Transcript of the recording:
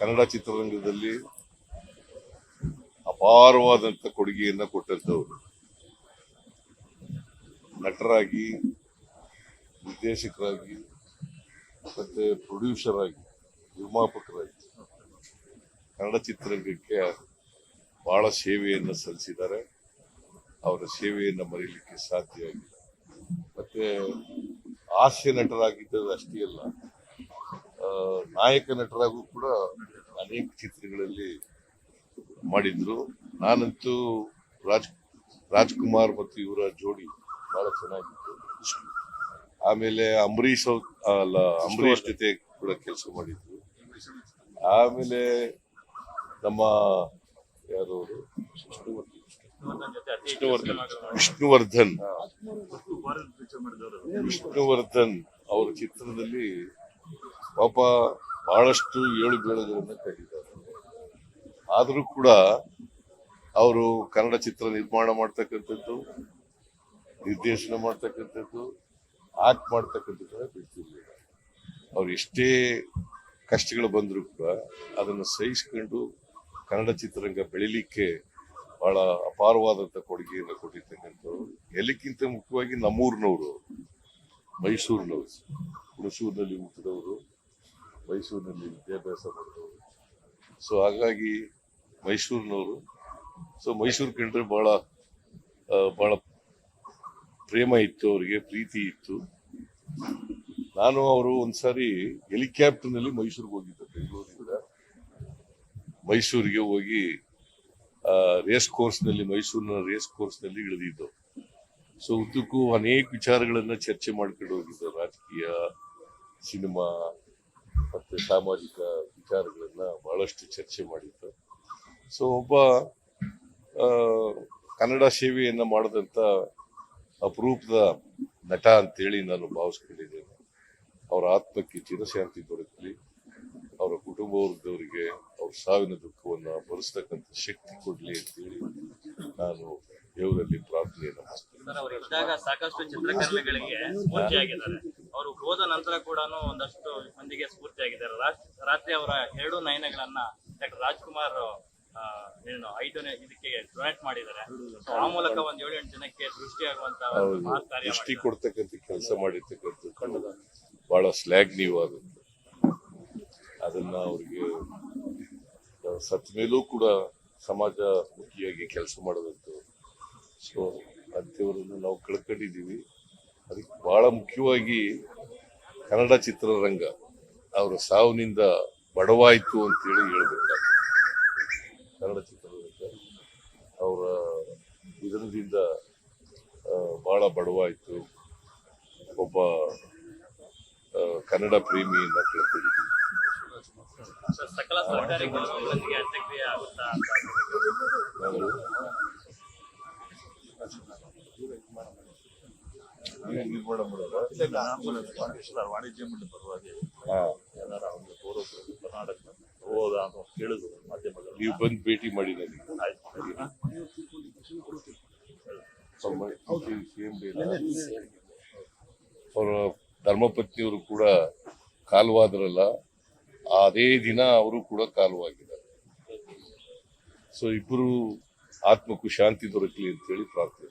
ಕನ್ನಡ ಚಿತ್ರರಂಗದಲ್ಲಿ ಅಪಾರವಾದಂತ ಕೊಡುಗೆಯನ್ನ ಕೊಟ್ಟಂತವರು. ನಟರಾಗಿ, ನಿರ್ದೇಶಕರಾಗಿ, ಮತ್ತೆ ಪ್ರೊಡ್ಯೂಸರ್ ಆಗಿ, ನಿರ್ಮಾಪಕರಾಗಿ ಕನ್ನಡ ಚಿತ್ರರಂಗಕ್ಕೆ ಬಹಳ ಸೇವೆಯನ್ನು ಸಲ್ಲಿಸಿದ್ದಾರೆ. ಅವರ ಸೇವೆಯನ್ನು ಮರೀಲಿಕ್ಕೆ ಸಾಧ್ಯ ಆಗಿಲ್ಲ ಮತ್ತೆ ಹಾಸ್ಯ ನಟರಾಗಿದ್ದದ್ದು ಅಷ್ಟೇ ಅಲ್ಲ ನಾಯಕ ನಟರಾಗೂ ಕೂಡ ಅನೇಕ ಚಿತ್ರಗಳಲ್ಲಿ ಮಾಡಿದ್ರು. ನಾನಂತೂ ರಾಜ್, ರಾಜ್ಕುಮಾರ್ ಮತ್ತು ಇವರ ಜೋಡಿ ಬಹಳ ಚೆನ್ನಾಗಿತ್ತು. ಆಮೇಲೆ ಅಂಬರೀಷ್ ಅಲ್ಲ, ಅಂಬರೀಷ್ ಜೊತೆ ಕೂಡ ಕೆಲಸ ಮಾಡಿದ್ರು. ಆಮೇಲೆ ನಮ್ಮ ಯಾರು ಅವರು? ವಿಷ್ಣುವರ್ಧನ್. ವಿಷ್ಣುವರ್ಧನ್ ಅವರ ಚಿತ್ರದಲ್ಲಿ ಪಾಪ ಬಹಳಷ್ಟು ಏಳು ಬೀಳುಗಳನ್ನು ಕಂಡಿದ್ದಾರೆ ಆದರೂ ಕೂಡ ಅವರು ಕನ್ನಡ ಚಿತ್ರ ನಿರ್ಮಾಣ ಮಾಡ್ತಕ್ಕಂಥದ್ದು, ನಿರ್ದೇಶನ ಮಾಡ್ತಕ್ಕಂಥದ್ದು, ಆಕ್ಟ್ ಮಾಡ್ತಕ್ಕಂಥದ್ದನ್ನ ಬಿಡ್ತಿರ್ಲಿಲ್ಲ. ಅವ್ರು ಎಷ್ಟೇ ಕಷ್ಟಗಳು ಬಂದರೂ ಕೂಡ ಅದನ್ನು ಸಹಿಸ್ಕೊಂಡು ಕನ್ನಡ ಚಿತ್ರರಂಗ ಬೆಳಿಲಿಕ್ಕೆ ಬಹಳ ಅಪಾರವಾದಂಥ ಕೊಡುಗೆಯನ್ನು ಕೊಟ್ಟಿರ್ತಕ್ಕಂಥವ್ರು. ಎಲ್ಲಕ್ಕಿಂತ ಮುಖ್ಯವಾಗಿ ನಮ್ಮೂರಿನವರು, ಮೈಸೂರಿನವರು, ಹುಣಸೂರಿನಲ್ಲಿ ಹುಟ್ಟಿದವರು. ಮೈಸೂರಿನಲ್ಲಿ ವಿದ್ಯಾಭ್ಯಾಸ ಮಾಡಿದವರು ಸೊ ಹಾಗಾಗಿ ಮೈಸೂರಿನವರು ಸೊ ಮೈಸೂರು ಕಂಡ್ರೆ ಭಾಳ ಬಹಳ ಪ್ರೇಮ ಇತ್ತು, ಅವರಿಗೆ ಪ್ರೀತಿ ಇತ್ತು. ನಾನು ಅವರು ಒಂದ್ಸಾರಿ ಹೆಲಿಕಾಪ್ಟರ್ನಲ್ಲಿ ಮೈಸೂರಿಗೆ ಹೋಗಿದ್ದೆ, ಬೆಂಗಳೂರಿಂದ. ಮೈಸೂರಿಗೆ ಹೋಗಿ ರೇಸ್ ಕೋರ್ಸ್ನಲ್ಲಿ ಮೈಸೂರಿನ ರೇಸ್ ಕೋರ್ಸ್ನಲ್ಲಿ ಇಳಿದಿದ್ದು. ಸೊ ಉದ್ದಕ್ಕೂ ಅನೇಕ ವಿಚಾರಗಳನ್ನ ಚರ್ಚೆ ಮಾಡ್ಕೊಂಡು ಹೋಗಿದ್ದೆ, ರಾಜಕೀಯ, ಸಿನಿಮಾ ಮತ್ತೆ ಸಾಮಾಜಿಕ ವಿಚಾರಗಳನ್ನ ಬಹಳಷ್ಟು ಚರ್ಚೆ ಮಾಡಿದ್ದು ಸೊ ಒಬ್ಬ ಕನ್ನಡ ಸೇವೆಯನ್ನು ಮಾಡಿದಂಥ ಅಪರೂಪದ ನಟ ಅಂತೇಳಿ ನಾನು ಭಾವಿಸ್ಕೊಂಡಿದ್ದೇನೆ. ಅವರ ಆತ್ಮಕ್ಕೆ ಚಿರಶಾಂತಿ ದೊರಕಲಿ ಅವರ ಕುಟುಂಬ ವರ್ಗದವರಿಗೆ ಅವ್ರ ಸಾವಿನ ದುಃಖವನ್ನ ಭರಿಸ್ತಕ್ಕಂಥ ಶಕ್ತಿ ಕೊಡಲಿ ಅಂತೇಳಿ ನಾನು ದೇವರಲ್ಲಿ ಪ್ರಾರ್ಥನೆಯನ್ನು ಇದ್ದಾಗ ಸಾಕಷ್ಟು ಚಿತ್ರಕರ್ಮಿಗಳಿಗೆ ಸ್ಫೂರ್ತಿಯಾಗಿದ್ದಾರೆ ಅವರು ಹೋದ ನಂತರ ಕೂಡ ಒಂದಷ್ಟು ಮಂದಿಗೆ ಸ್ಫೂರ್ತಿ ಆಗಿದ್ದಾರೆ. ರಾತ್ರಿ ಅವರ ಎರಡು ನಯನಗಳನ್ನ ಡಾಕ್ಟರ್ ರಾಜ್ಕುಮಾರ್ ಏನು ಐದನೇ ಇದಕ್ಕೆ ಡೊನೇಟ್ ಮಾಡಿದ್ದಾರೆ. ಆ ಮೂಲಕ ಒಂದ್ ಏಳು ಎಂಟು ಜನಕ್ಕೆ ಕಾರ್ಯ ದೃಷ್ಟಿ. ಕೊಡ್ತಕ್ಕಂಥ ಕೆಲಸ ಮಾಡಿರ್ತಕ್ಕಂಥದ್ದು ಬಹಳ ಶ್ಲಾಘನೀಯವಾದದ್ದು ಅದನ್ನ ಅವ್ರಿಗೆ ಸತ್ ಮೇಲೂ ಕೂಡ ಸಮಾಜ ಮುಖಿಯಾಗಿ ಕೆಲಸ ಮಾಡೋದಂತು ಸೊ ಅಂಥವ್ರನ್ನು ನಾವು ಕಳ್ಕೊಂಡಿದ್ದೀವಿ. ಅದಕ್ಕೆ ಬಹಳ ಮುಖ್ಯವಾಗಿ ಕನ್ನಡ ಚಿತ್ರರಂಗ ಅವರ ಸಾವಿನಿಂದ ಬಡವಾಯಿತು ಅಂತೇಳಿ ಹೇಳ್ಬೇಕಾಗ್ತದೆ. ಕನ್ನಡ ಚಿತ್ರರಂಗ ಅವರ ಇದರಿಂದ ಆ, ಬಹಳ ಬಡವಾಯಿತು. ಒಬ್ಬ ಕನ್ನಡ ಪ್ರೇಮಿಯನ್ನ ಕಳ್ಕೊಂಡಿದ್ದೀವಿ. ಸಕಲ ಸರ್ಕಾರಿ ಗೌರವಗಳೊಂದಿಗೆ ಅಂತ್ಯಕ್ರಿಯೆ ಇಲ್ಲ ಅಂತ ನಿರ್ಮಾಣ ಮಾಡೋದ? ವಾಣಿಜ್ಯ ಮಂಡಳಿ ಪರವಾಗಿ. ಏನಾರ ಒಂದು ಗೌರವ ಕರ್ನಾಟಕ ಹೋದ ಅಂತ ಕೇಳಿದ್ರು ಮಾಧ್ಯಮಗಳು ನೀವು ಬಂದು ಭೇಟಿ ಮಾಡಿ ನನಗೆ ಅವರ ಧರ್ಮಪತ್ನಿಯವರು ಕೂಡ ಕಾಲುವಾದ್ರಲ್ಲ ಅದೇ ದಿನ ಅವರು ಕೂಡ ಕಾಲುವಾಗಿದ್ದಾರೆ. ಸೊ ಇಬ್ಬರು ಆತ್ಮಕ್ಕೂ ಶಾಂತಿ ದೊರಕಲಿ ಅಂತೇಳಿ ಪ್ರಾರ್ಥನೆ.